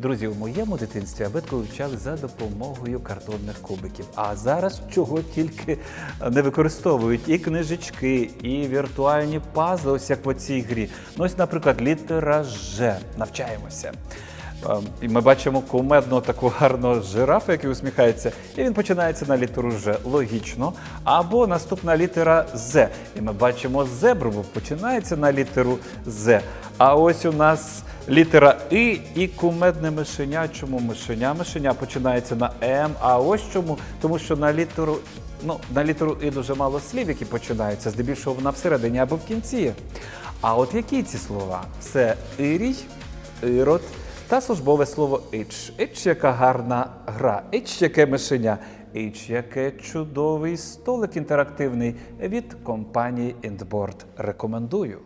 Друзі, у моєму дитинстві абетку вивчали за допомогою картонних кубиків. А зараз чого тільки не використовують і книжечки, і віртуальні пазли, ось як в цій грі. Ну ось, наприклад, літера Ж. Навчаємося. Ем, І ми бачимо кумедного такого гарного жирафа, який усміхається, і він починається на літеру Ж. Логічно. Або наступна літера З. І ми бачимо зебру, бо починається на літеру З. А ось у нас літера І і кумедне мишеня. Чому мишеня? Мишеня починається на М. А ось чому? Тому що на літеру. Ну, на літеру І дуже мало слів, які починаються, здебільшого вона всередині або в кінці. А от які ці слова? Це Ірій, Ірод та службове слово «ич». «Ич» – яка гарна гра, «ич» – яке мишеня, «ич» – яке чудовий столик інтерактивний від компанії Endboard. Рекомендую.